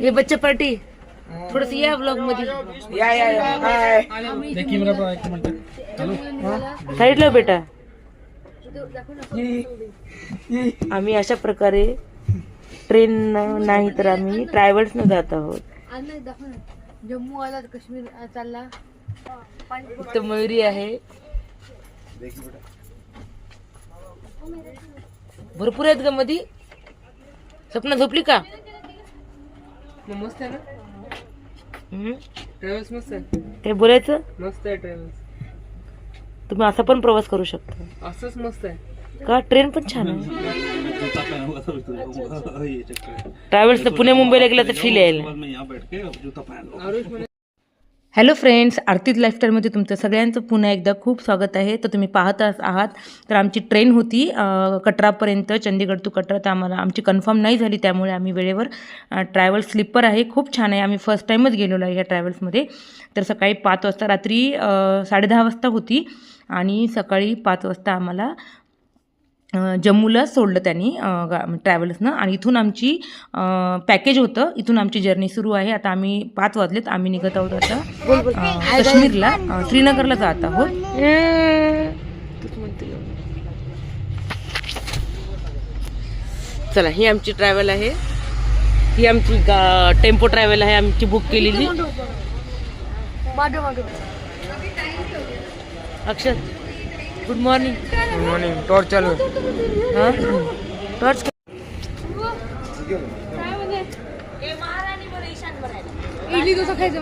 ये बच्चा पार्टी थोडस या ब्लॉगमध्ये या या या. हाय साईडला बेटा. ये- ये. आम्ही अशा प्रकारे ट्रेन नाही तर आम्ही ट्रॅव्हल्स न जात आहोत. जम्मू आला काश्मीर चालला. इथं मयुरी आहे. भरपूर आहेत ग मधी. स्वप्न झोपली का? मस्त आहे ना? हम्म. ट्रॅव्हल्स मस्त आहे. काय बोलायचं? मस्त आहे ट्रॅव्हल्स. तुम्ही असा पण प्रवास करू शकता. असंच मस्त आहे. का? ट्रेन पण छान आहे. ट्रॅव्हल्स पुणे मुंबईला गेला तर फील आरुष म्हणे हॅलो फ्रेंड्स आरतीत लाईफस्टाईलमध्ये तुमचं सगळ्यांचं पुन्हा एकदा खूप स्वागत आहे. तर तुम्ही पाहत आहात तर आमची ट्रेन होती कटरापर्यंत चंदीगड टू कटरा. तर आम्हाला आमची कन्फर्म नाही झाली त्यामुळे आम्ही वेळेवर ट्रॅव्हल्स स्लीपर आहे. खूप छान आहे. आम्ही फर्स्ट टाईमच गेलेलो आहे या ट्रॅव्हल्समध्ये तर सकाळी पाच वाजता रात्री साडेदहा वाजता होती आणि सकाळी पाच वाजता आम्हाला जम्मूला सोडलं त्यांनी गा- ट्रॅव्हल्सनं आणि इथून आमची पॅकेज होतं. इथून आमची जर्नी सुरू आहे. आता आम्ही पाच वाजलेत. आम्ही निघत आहोत आता काश्मीरला. श्रीनगरला जात आहोत. चला ही आमची ट्रॅव्हल आहे. ही आमची गा- टेम्पो ट्रॅव्हल आहे. आमची बुक केलेली. अक्षर. Good morning good morning torch चालू. हां टॉर्च इडली डोसा खायचं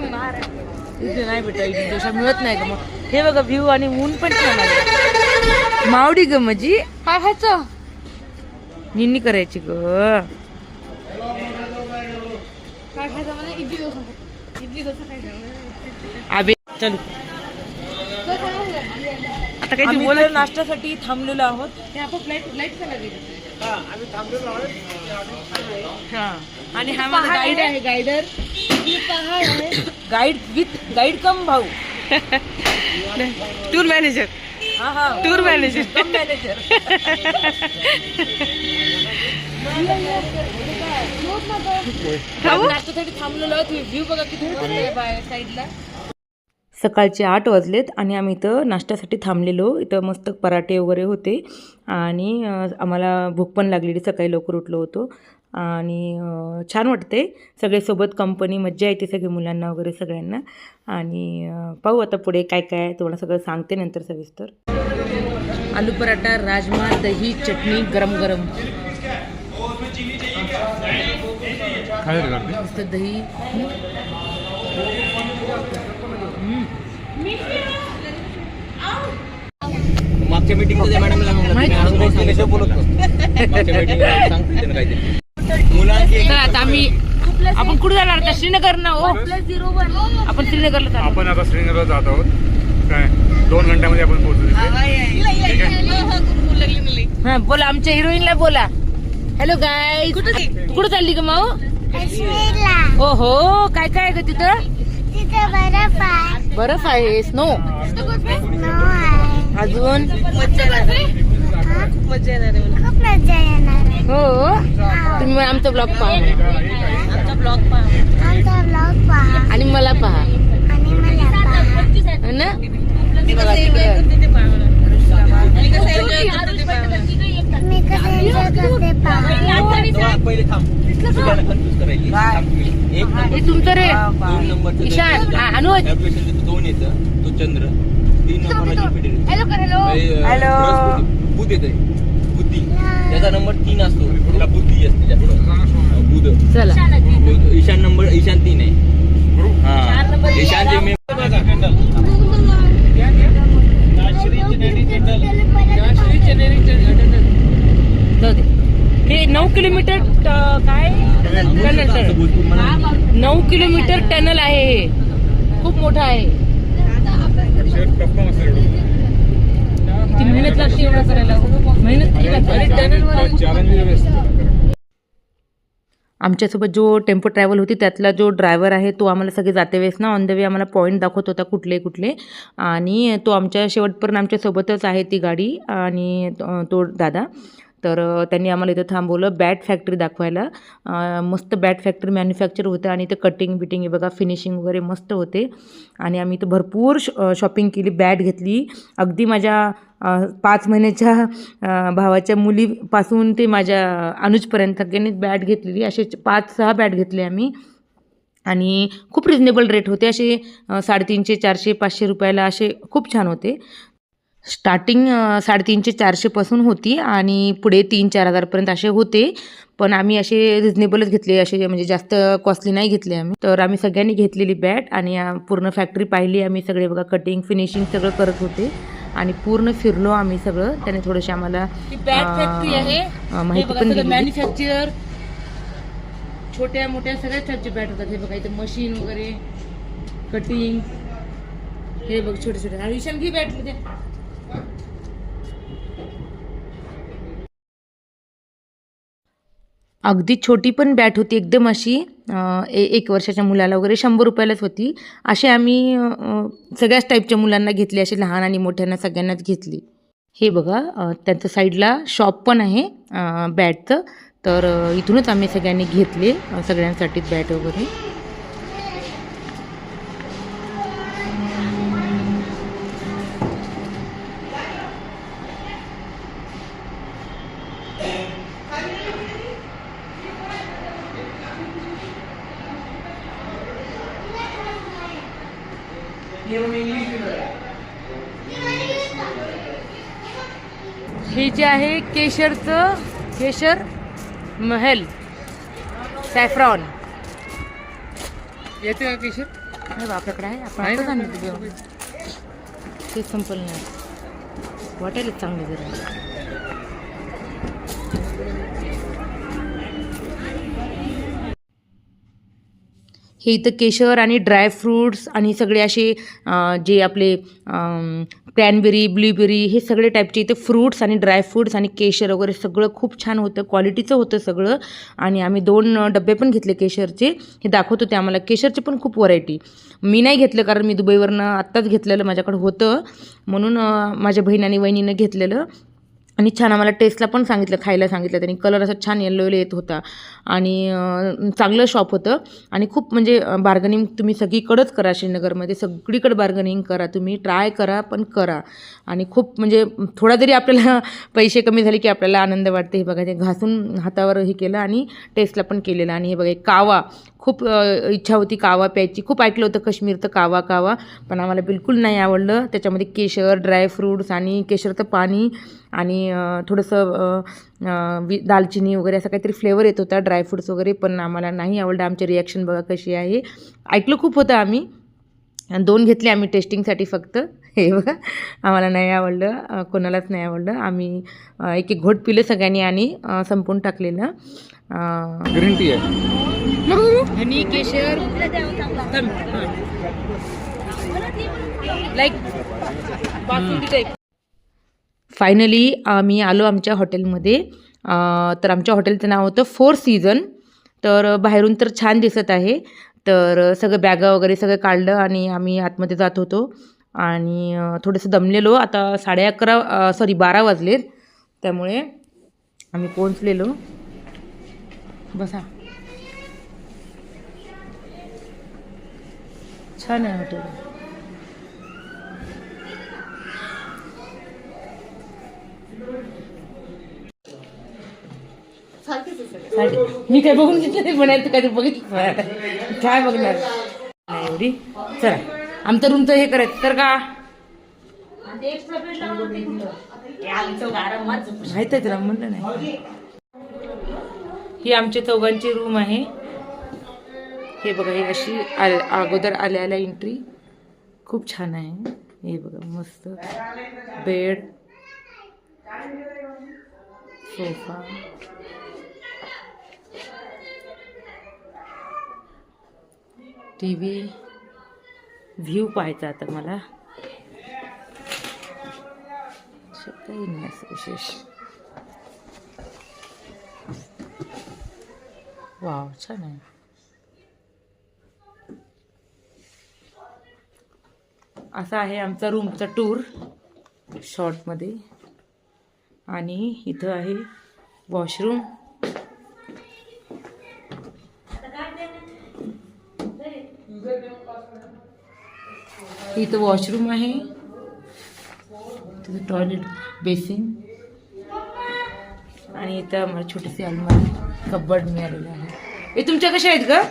इथे नाही बेटा इडली डोसा मिळत नाही का मग. हे बघा व्ह्यू आणि ऊन पण छान आहे. मावडी ग माझी काय खायचं निन्नी करायची ग. काय खायचं मला इडली डोसा. इडली डोसा खायचं. आबे चल? आता काही बोला नाश्त्यासाठी थांबलेलो आहोत. हे आपण लाइट गेली हा आणि हा माझा गाईड आहे. पहाड आहे. गाईड विथ गाईड कम भाऊ. टूर मॅनेजर हा हा. टूर मॅनेजर कम मॅनेजर नाश्त्यासाठी थांबलेलो आहोत. व्ह्यू बघा किती आहे बाहेर साईडला सकाळचे आठ वाजलेत आणि आम्ही इथं नाश्त्यासाठी थांबलेलो. इथं मस्त पराठे वगैरे होते. आणि आम्हाला भूक पण लागलेली. सकाळी लवकर उठलो होतो. आणि छान वाटते. सगळे सोबत कंपनी मज्जा येते सगळे मुलांना वगैरे सगळ्यांना. आणि पाहू आता पुढे काय काय आहे. तुम्हाला सगळं सांगते नंतर सविस्तर. आलू पराठा राजमा दही चटणी गरम गरम. मस्त दही. मागच्या मीटिंग मॅडमला मुलांची तर आता आम्ही आपण कुठे जाणार? आता श्रीनगर ना हो आपण श्रीनगरला जाणार. आपण आता श्रीनगरला जात आहोत. काय? दोन घंट्यामध्ये आपण पोहोचू तिथे. हा बोला आमच्या हिरोईनला बोला. हॅलो गाय कुठे कुठे चालली ग माऊ? हो हो काय काय आहे ग तिथं? तिथं बर्फ आहे. बर्फ आहे स्नो अजून? मजा येणार हो? तुम्ही आमचा ब्लॉग पहा आमचा ब्लॉग पहा. आणि मला पहा. आणि मला पहा. है ना बघा तिकडं. मी कसं एन्जॉय करते पहा पहिले थांब दुसऱ्याला कन्फ्युज करायची थांब. एक नंबर हे तुमचं रे दोन नंबरचं ईशान हा, अनुज ह्या पेशंटचं दोन येतं तो चंद्र तीन नंबरला जुपिटर हॅलो कर हॅलो हॅलो. बुध येते बुद्धी त्याचा नंबर तीन असतो त्याला बुद्धी असते जास्त बुध चला बुध. ईशान नंबर ईशान तीन आहे हा ईशान जे मे जाऊ दे हे नऊ किलोमीटर काय? टनल टनल नऊ किलोमीटर टनल आहे हे. खूप मोठं आहे. मेहनत लागते एवढं करायला. मेहनत आमच्यासोबत जो टेम्पो ट्रॅव्हल होती त्यातला जो ड्रायव्हर आहे तो आम्हाला सगळे जाते वेळेस ना ऑन द वे आम्हाला पॉईंट दाखवत होता कुठले कुठले. आणि तो आमच्या शेवटपर्यंत आमच्यासोबतच आहे ती गाडी आणि तो दादा. तर त्यांनी आम्हाला इथं थांबवलं. बॅट फॅक्टरी दाखवायला. मस्त बॅट फॅक्टरी मॅन्युफॅक्चर होतं आणि इथं कटिंग बिटिंग हे बघा फिनिशिंग वगैरे मस्त होते. आणि आम्ही इथं भरपूर शॉपिंग केली बॅट घेतली. अगदी माझ्या पाच महिन्याच्या भावाच्या मुलीपासून ते माझ्या अनुजपर्यंत सगळ्यांनीच बॅट घेतलेली. असे पाच सहा बॅट घेतले आम्ही. आणि खूप रिजनेबल रेट होते. असे साडेतीनशे चारशे पाचशे रुपयाला असे खूप छान होते. स्टार्टिंग साडेतीनशे चारशेपासून होती आणि पुढे तीन चार हजारपर्यंत असे होते. पण आम्ही असे रिजनेबलच घेतले असे म्हणजे जास्त कॉस्टली नाही घेतले आम्ही. तर आम्ही सगळ्यांनी घेतलेली बॅट आणि पूर्ण फॅक्टरी पाहिली. आम्ही सगळे बघा कटिंग फिनिशिंग सगळं करत होते. आणि पूर्ण फिरलो आम्ही सगळं. त्याने थोडेसे आम्हाला माहिती पण मॅन्युफॅक्चर छोट्या मोठ्या सगळ्या टाईपचे बॅट होतात. हे बघा इथे मशीन वगैरे कटिंग हे बघ छोटे छोटे आणि विशाल घे बॅट अगदी छोटी पण बॅट होती एकदम अशी ए एक वर्षाच्या मुलाला वगैरे शंभर रुपयालाच होती. असे आम्ही सगळ्याच टाईपच्या मुलांना घेतली असे लहान आणि मोठ्यांना सगळ्यांनाच घेतली. हे बघा त्यांचं साईडला शॉप पण आहे बॅटचं तर इथूनच आम्ही सगळ्यांनी घेतले सगळ्यांसाठीच बॅट वगैरे. हे जे आहे केशरचं केशर महल सॅफ्रॉन येते का केशर? नाही आपल्याकडे आहे. आपण जेवण. ते संपलं नाही. वाटायला चांगलं जरा. हे इथं केशर आणि ड्रायफ्रूट्स आणि सगळे असे जे आपले क्रॅनबेरी ब्लूबेरी हे सगळे टाईपचे इथे फ्रूट्स आणि ड्रायफ्रूट्स आणि केशर वगैरे सगळं खूप छान होतं क्वालिटीचं होतं सगळं. आणि आम्ही दोन डबे पण घेतले केशरचे हे दाखवत होते आम्हाला. केशरचे पण खूप व्हरायटी. मी नाही घेतलं कारण मी दुबईवरनं आत्ताच घेतलेलं माझ्याकडं होतं. म्हणून माझ्या बहीण आणि वहिनीनं घेतलेलं. आणि छान आम्हाला टेस्टला पण सांगितलं खायला सांगितलं. त्यांनी कलर असा छान येलो येत होता. आणि चांगलं शॉप होतं. आणि खूप म्हणजे बार्गनिंग तुम्ही सगळीकडंच करा श्रीनगरमध्ये. सगळीकडे बार्गनिंग करा. तुम्ही ट्राय करा पण करा. आणि खूप म्हणजे थोडा जरी आपल्याला पैसे कमी झाले की आपल्याला आनंद वाटते. हे बघा ते घासून हातावर हे केलं आणि टेस्टला पण केलेलं. आणि हे बघा कावा. खूप इच्छा होती कावा प्यायची. खूप ऐकलं होतं काश्मीरचं कावा कावा. पण आम्हाला बिलकुल नाही आवडलं. त्याच्यामध्ये केशर ड्रायफ्रूट्स आणि केशरचं पाणी आणि थोडंसं वि- दालचिनी वगैरे असं काहीतरी फ्लेवर येत होता ड्रायफ्रूट्स वगैरे पण आम्हाला नाही आवडलं. आमची रिॲक्शन बघा कशी आहे. ऐकलं खूप होतं आम्ही. आणि दोन घेतले आम्ही टेस्टिंगसाठी फक्त. हे बघा आम्हाला नाही आवडलं कोणालाच नाही आवडलं. आम्ही एक एक घोट पिलं सगळ्यांनी आणि अ, संपवून टाकलेलं. ग्रीन टी आहे. हनी केशर लाईक फायनली आम्ही आलो आमच्या हॉटेलमध्ये तर आमच्या हॉटेलचं नाव होतं फोर सीझन तर बाहेरून तर छान दिसत आहे. तर सगळं बॅगा वगैरे सगळं काढलं आणि आम्ही आतमध्ये जात होतो. आणि थोडंसं दमलेलो. आता साडे अकरा सॉरी बारा वाजलेत त्यामुळे आम्ही पोहोचलेलो. बसा. छान आहे हॉटेल साडी- मी काय बघून घेतलं नाही म्हणायचं काय बघितलं. काय बघणार? नाही एवढी? चला. आमचं रूमचं हे करायचं तर का? माहीत आहे तुला म्हणलं नाही. ही आमच्या चौघांची रूम आहे. हे बघा ही अशी आल अगोदर आल्याला एंट्री खूप छान आहे. हे बघा मस्त. Bed. Sofa. T V view पाहायचा आता मला. काही नाही असं विशेष. वाव छान आहे. असा आहे आमचा रूमचा टूर शॉर्टमध्ये आणि इथं आहे वॉशरूम इथं वॉशरूम आहे. तिथं टॉयलेट बेसिन आणि इथं आम्हाला छोटीशी अलमारी कबड मिळालेलं आहे. हे तुमच्या कशा आहेत का